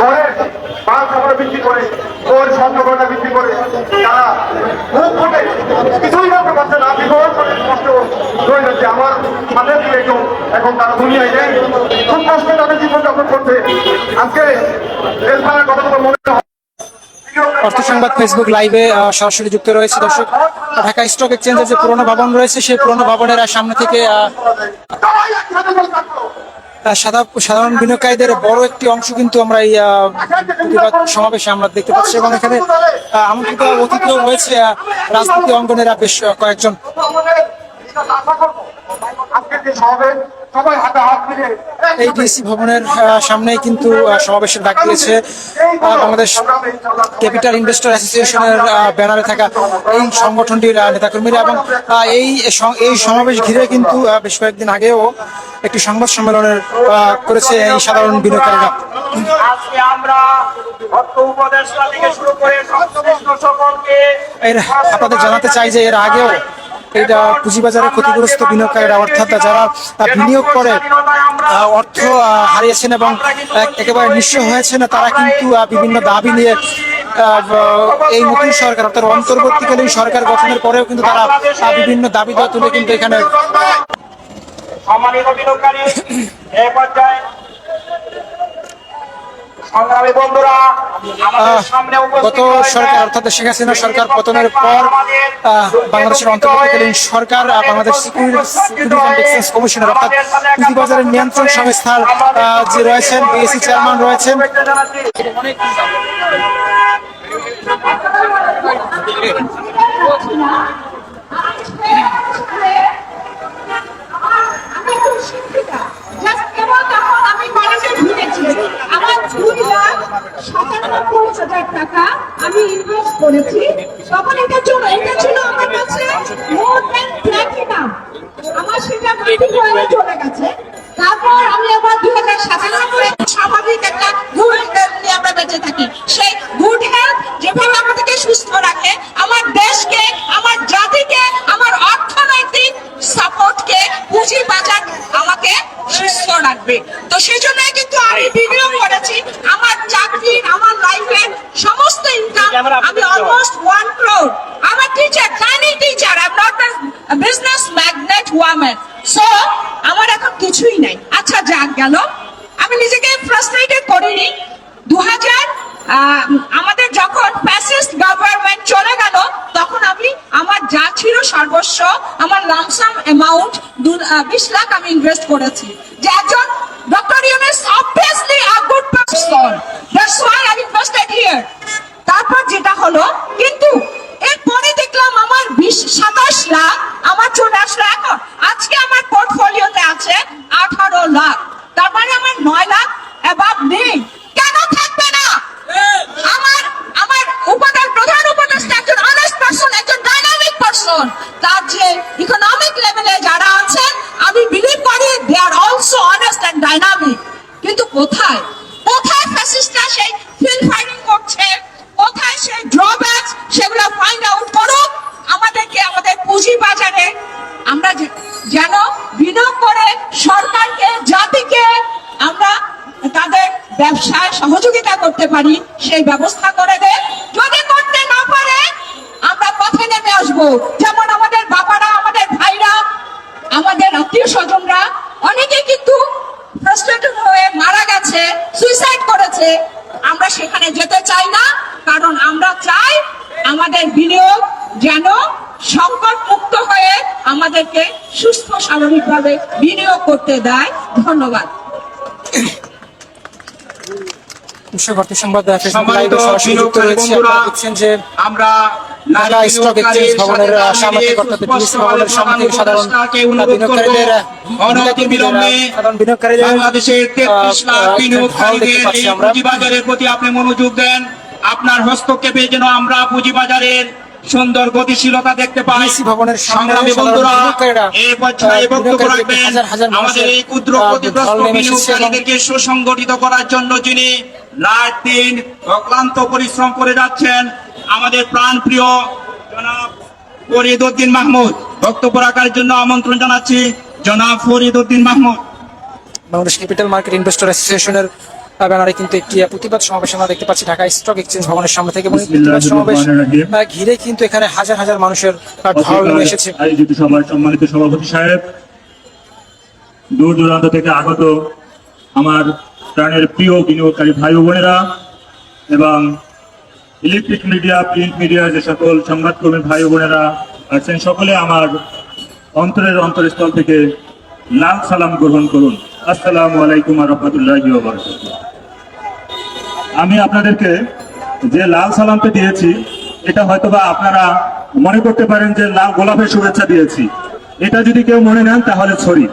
মাল বিক্রি করে বিক্রি করে তারা মুখ ফুটে কিছুই বলতে পারছে না বিবরণ করে কষ্ট রয়ে যাচ্ছে। আমার সাথে দিয়ে একটু এখন তারা দুনিয়ায় নেই। খুব কষ্টে তাদের জীবনযাপন করছে। আজকে রেলখানার কথা মনে হয়? অর্থ সংবাদ ফেসবুক লাইভে সরাসরি যুক্ত রয়েছে দর্শক। ঢাকা স্টক এক্সচেঞ্জের যে পুরনো ভবন রয়েছে সেই পুরনো ভবনের সামনে থেকে। সাধারণ বিনিয়োগকারীদের বড় একটি অংশ কিন্তু আমরা এই প্রতিবাদ সমাবেশে আমরা দেখতে পাচ্ছি এবং এখানে আমন্ত্রিত অতিথিও রয়েছে রাজনীতি অঙ্গনেরা বেশ কয়েকজন। আজকের যে সমাবেশ এই ডিসি ভবনের সামনেই কিন্তু সমাবেশের ডাক দিয়েছে বাংলাদেশ ক্যাপিটাল ইনভেস্টর অ্যাসোসিয়েশনের ব্যানারে থাকা এই সংগঠনটির নেতাকর্মীরা এবং এই এই সমাবেশ ঘিরে কিন্তু বেশ কয়েকদিন আগেও একটি সংবাদ সম্মেলনের করেছে এই সাধারণ বিনিয়োগকারীরা। এর আপনাদের জানাতে চাই যে এর আগেও এটা পুঁজিবাজারে ক্ষতিগ্রস্ত বিনিয়োগকারীরা, অর্থাৎ যারা বিনিয়োগ করে অর্থ হারিয়েছেন এবং একেবারে নিঃস্ব হয়েছেন, তারা কিন্তু বিভিন্ন দাবি নিয়ে এই নতুন সরকার, অর্থাৎ অন্তর্বর্তীকালীন সরকার গঠনের পরেও কিন্তু তারা বিভিন্ন দাবি দেওয়া তুলে কিন্তু এখানে সম্মানিত বিনিয়োগকারী এই পর্যায়ে গত সরকার অর্থাৎ শেখ হাসিনা সরকার পতনের পর আহ, বাংলাদেশের অন্তর্বর্তীকালীন সরকার Bangladesh security and exchange commissioner অর্থাৎ পুঁজিবাজারের নিয়ন্ত্রণ সংস্থার আহ, যে রয়েছেন বিএসসি চেয়ারম্যান রয়েছেন। আমি একটু শিক্ষিতা জাস্ট কেবল তখন আমি কলেজে ঢুকেছি আমার দুই লাখ সাতানব্বই হাজার টাকা আমি করেছি তখন এটার জন্য এটা ছিল আমার কাছে মোর দ্যান প্ল্যাটিনাম আমার সেটা মাটি হয়ে চলে গেছে। তারপর আমি আবার দুই হাজার সাতানব্বই স্বাভাবিক একটা গুড হেলথ নিয়ে আমরা বেঁচে থাকি। সেই গুড হেলথ যেভাবে আমাদেরকে সুস্থ রাখে, আমার দেশকে, আমার জাতিকে, আমার অর্থনৈতিক সাপোর্টকে পুঁজি বাজার আমাকে সুস্থ রাখবে। তো সেই জন্যই কিন্তু আমি বিনিয়োগ করেছি, আমার চাকরি, আমার লাইফের সমস্ত ইনকাম আমি অলমোস্ট ওয়ান ক্রোড আমার teacher tiny teacher I not business magnate women so আমার এখন কিছুই নাই। আচ্ছা যাক গেল। আমি নিজেকে ফ্রাস্ট্রেটেড করিনি। দু হাজার আমাদের যখন ফ্যাসিস্ট গভর্নমেন্ট চলে গেল তখন আমি আমার যা ছিল সর্বস্ব আমার লামসাম অ্যামাউন্ট বিশ লাখ আমি ইনভেস্ট করেছি। যে একজন doctor Yunus obviously a good person that's why I invested here তারপর যেটা হলো কিন্তু এরপরে দেখলাম আমার বিশ সাতাশ লাখ আমার চলে আসলো এখন আজকে আমার পোর্টফোলিওতে আছে আঠারো লাখ তার মানে আমার নয় লাখ অ্যাবাভ নেই কেন থাকবে না আমার আমার উপাদান প্রধান উপদেষ্টা একজন অনেস্ট পারসন একজন পারসন তার যে ইকোনমিক লেভেলে যারা আছেন, আমি বিলিভ করি they are also honest and dynamic কিন্তু কোথায়? কোথায় ফ্যাসিস্টরা সেই ফিল্ড ফাইটিং করছে? কোথায় সেই ড্রব্যাক সেগুলো ফাইন্ড আউট করুক। আমাদেরকে আমাদের পুঁজি বাজারে আমরা যেন বিনিয়োগ করে সরকারকে, জাতিকে আমরা তাদের ব্যবসায় সহযোগিতা করতে পারি, সেই ব্যবস্থা করে দেন যদি করতে না পারে আমরা পথে আসব যেমন আমাদের বাবারা আমাদের ভাইরা আমাদের আত্মীয় স্বজনরা অনেকে কিন্তু ফ্রাস্ট্রেটেড হয়ে মারা গেছে সুইসাইড করেছে। আমরা সেখানে যেতে চাই না কারণ আমরা চাই আমাদের বিনিয়োগ যেন সংকট মুক্ত হয়ে আমাদেরকে সুস্থ স্বাভাবিকভাবে বিনিয়োগ করতে দেয়। ধন্যবাদ। বিশ্বভর্তী সংবাদ সম্মানিত যে আমরা ঢাকা স্টক এক্সচেঞ্জ ভবনের আহ, অর্থাৎ ডিএসসি ভবনের সামনে সাধারণ বিনিয়োগকারীদের আহ, অনতি বিলম্বে সাধারণ বিনিয়োগকারীদের বাংলাদেশের তেত্রিশ লাখ বিনিয়োগকারীদের এই পুঁজিবাজারের প্রতি আপনি মনোযোগ দেন। আপনার হস্তক্ষেপে যেন আমরা পুঁজিবাজারের সুন্দর গতিশীলতা দেখতে পাই। ভবনের সংগ্রামী বন্ধুরা এই পর্যায়ে বক্তব্য রাখবেন। আমাদের এই ক্ষুদ্র ক্ষতিগ্রস্ত বিনিয়োগকারীদেরকে সুসংগঠিত করার জন্য যিনি রাত দিন অক্লান্ত পরিশ্রম করে যাচ্ছেন আমাদের প্রাণ প্রিয় জনাব ফরিদ উদ্দিন মাহমুদ বক্তব্য রাখার জন্য আমন্ত্রণ জানাচ্ছি জনাব Farid Uddin Mahmud. Bangladesh capital market investor অ্যাসোসিয়েশনের ব্যানারে কিন্তু একটি প্রতিবাদ সমাবেশ আমরা দেখতে পাচ্ছি ঢাকা স্টক এক্সচেঞ্জ ভবনের সামনে থেকে এবং প্রতিবাদ সমাবেশ ঘিরে কিন্তু এখানে হাজার হাজার মানুষের ঢল এসেছে। আয়োজিত সভার সম্মানিত সভাপতি সাহেব দূর দূরান্ত থেকে আগত আমার প্রাণের প্রিয় বিনিয়োগকারী ভাই বোনেরা এবং ইলেকট্রিক মিডিয়া, প্রিন্ট মিডিয়া, যে সকল সংবাদকর্মী ভাই বোনেরা আছেন, সকলে আমার অন্তরের অন্তরস্থল থেকে লাল সালাম গ্রহণ করুন। আসসালামু আলাইকুম রহমতুল্লাহ আমি আপনাদেরকে যে লাল সালামটা দিয়েছি, এটা হয়তোবা আপনারা মনে করতে পারেন যে লাল গোলাপের শুভেচ্ছা দিয়েছি। এটা যদি কেউ মনে নেন, তাহলে সরি।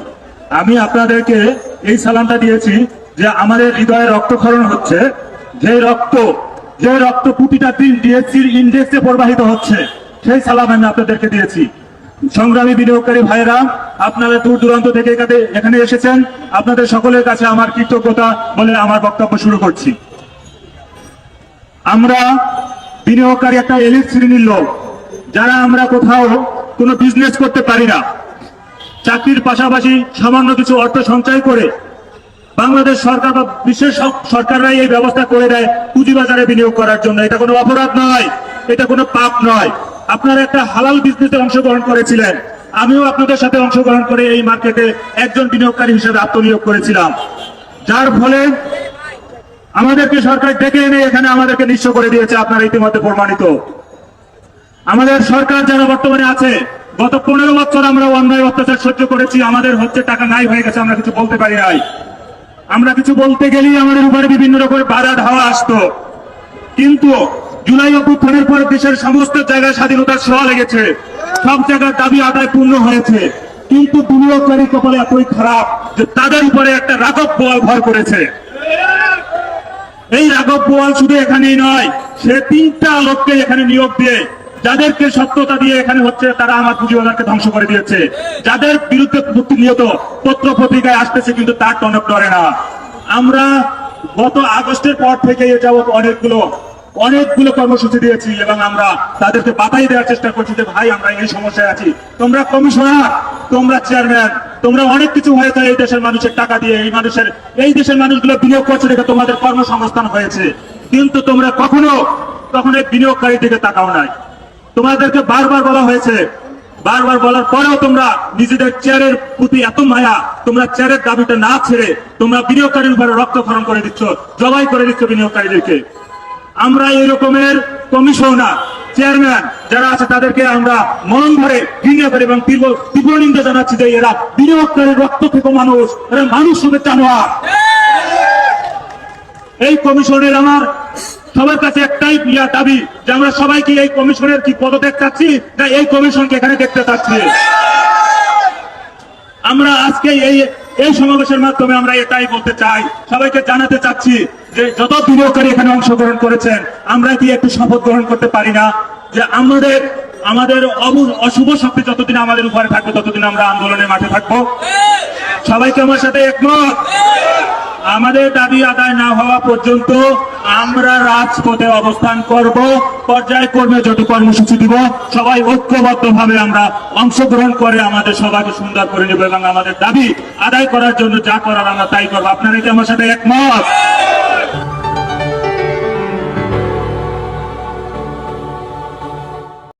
আমি আপনাদেরকে এই সালামটা দিয়েছি যে আমাদের হৃদয়ে রক্তক্ষরণ হচ্ছে। যে রক্ত যে রক্ত প্রতিটা দিন ডিএসসির ইন্ডেক্সে প্রবাহিত হচ্ছে, সেই সালাম আমি আপনাদেরকে দিয়েছি। সংগ্রামী বিনিয়োগকারী ভাইরা আপনারা দূর দূরান্ত থেকে এখানে- এসেছেন। আপনাদের সকলের কাছে আমার কৃতজ্ঞতা বলে আমার বক্তব্য শুরু করছি। আমরা বিনিয়োগকারী একটা এলিট শ্রেণির লোক, যারা আমরা কোথাও কোনো বিজনেস করতে পারি না। চাকরির পাশাপাশি সামান্য কিছু অর্থ সঞ্চয় করে বাংলাদেশ সরকার বা বিশ্বের সব সরকাররাই এই ব্যবস্থা করে দেয় পুঁজিবাজারে বিনিয়োগ করার জন্য। এটা কোনো অপরাধ নয়, এটা কোনো পাপ নয়। আপনারা একটা হালাল বিজনেসে অংশগ্রহণ করেছিলেন। আমিও আপনাদের সাথে অংশগ্রহণ করে এই মার্কেটে একজন বিনিয়োগকারী হিসেবে আত্মনিয়োগ করেছিলাম। যার ফলে আমাদেরকে সরকার ডেকে এনে এখানে আমাদেরকে নিঃস্ব করে দিয়েছে, আপনারা ইতিমধ্যে প্রমাণিত। আমাদের সরকার যারা বর্তমানে আছে, গত পনেরো বছর আমরা অন্যায় অত্যাচার সহ্য করেছি, আমাদের হচ্ছে টাকা নাই হয়ে গেছে, আমরা কিছু বলতে পারি নাই। আমরা কিছু বলতে গেলেই আমাদের উপরে বিভিন্ন রকমের বাধা ধাওয়া আসতো। কিন্তু জুলাই অভ্যুত্থানের পর দেশের সমস্ত জায়গায় স্বাধীনতার ছোঁয়া লেগেছে। সব জায়গার দাবি আদায় পূর্ণ হয়েছে। কিন্তু বিনিয়োগকারী কপালে এতই খারাপ যে তাদের উপরে একটা রাগব বল ভর করেছে। এই রাঘব বোয়াল শুধু এখানেই নয়, সে তিনটা লোককে এখানে নিয়োগ দিয়ে যাদেরকে সত্যতা দিয়ে এখানে হচ্ছে তারা আমার পুঁজিবাজারকে ধ্বংস করে দিয়েছে। যাদের বিরুদ্ধে প্রতিনিয়ত পত্র পত্রিকায় আসতেছে কিন্তু তার টনক ধরে না। আমরা গত আগস্টের পর থেকে এ যাবৎ অনেকগুলো অনেকগুলো কর্মসূচি দিয়েছি এবং আমরা তাদেরকে বাতাই দেওয়ার চেষ্টা করছি যে, ভাই, আমরা এই সমস্যায় আছি। তোমরা কমিশনার, তোমরা চেয়ারম্যান, তোমরা অনেক কিছু হয়েছে এই দেশের মানুষের টাকা দিয়ে, এই মানুষের, এই দেশের মানুষগুলো বিনিয়োগ করছে দেখে তোমাদের কর্মসংস্থান হয়েছে। কিন্তু তোমরা কখনো কখনো বিনিয়োগকারী দিকে তাকাও নাই। তোমাদেরকে বারবার বলা হয়েছে। বারবার বলার পরেও তোমরা নিজেদের চেয়ারের প্রতি এত মায়া, তোমরা চেয়ারের দাবিটা না ছেড়ে তোমরা বিনিয়োগকারীর উপরে রক্তক্ষরণ করে দিচ্ছ, জবাই করে দিচ্ছ বিনিয়োগকারীদেরকে। আমরা এই রকমের কমিশনার, চেয়ারম্যান যারা আছে তাদেরকে আমরা মন ভরে ঘৃণা করে এবং তীব্র তীব্র নিন্দা জানাচ্ছি যে এরা বিনিয়োগকারীর রক্ত থেকে মানুষ, এরা মানুষ হবে জানোয়ার। এই কমিশনের আমার সবার কাছে একটাই ইয়া দাবি যে আমরা সবাই কি এই কমিশনের কি পদত্যাগ চাচ্ছি না এই কমিশনকে এখানে দেখতে চাচ্ছি? আমরা আজকে এই এই সমাবেশের মাধ্যমে আমরা এটাই বলতে চাই, সবাইকে জানাতে চাচ্ছি যে যত বিনিয়োগকারী এখানে অংশগ্রহণ করেছেন, আমরা কি একটু শপথ গ্রহণ করতে পারি না? যে আমাদের আমাদের অশুভ শক্তি যতদিন আমাদের উপরে থাকবে, ততদিন আমরা আন্দোলনের মাঠে থাকব। সবাইকে আমার সাথে একমত? আমাদের দাবি আদায় না হওয়া পর্যন্ত আমরা রাজপথে অবস্থান করব। পর্যায়ক্রমে যত কর্মসূচি দিব, সবাই ঐক্যবদ্ধ ভাবে আমরা অংশগ্রহণ করে আমাদের সবাইকে সুন্দর করে নেব এবং আমাদের দাবি আদায় করার জন্য যা করার আমরা তাই করব। আপনারা কি আমার সাথে একমত?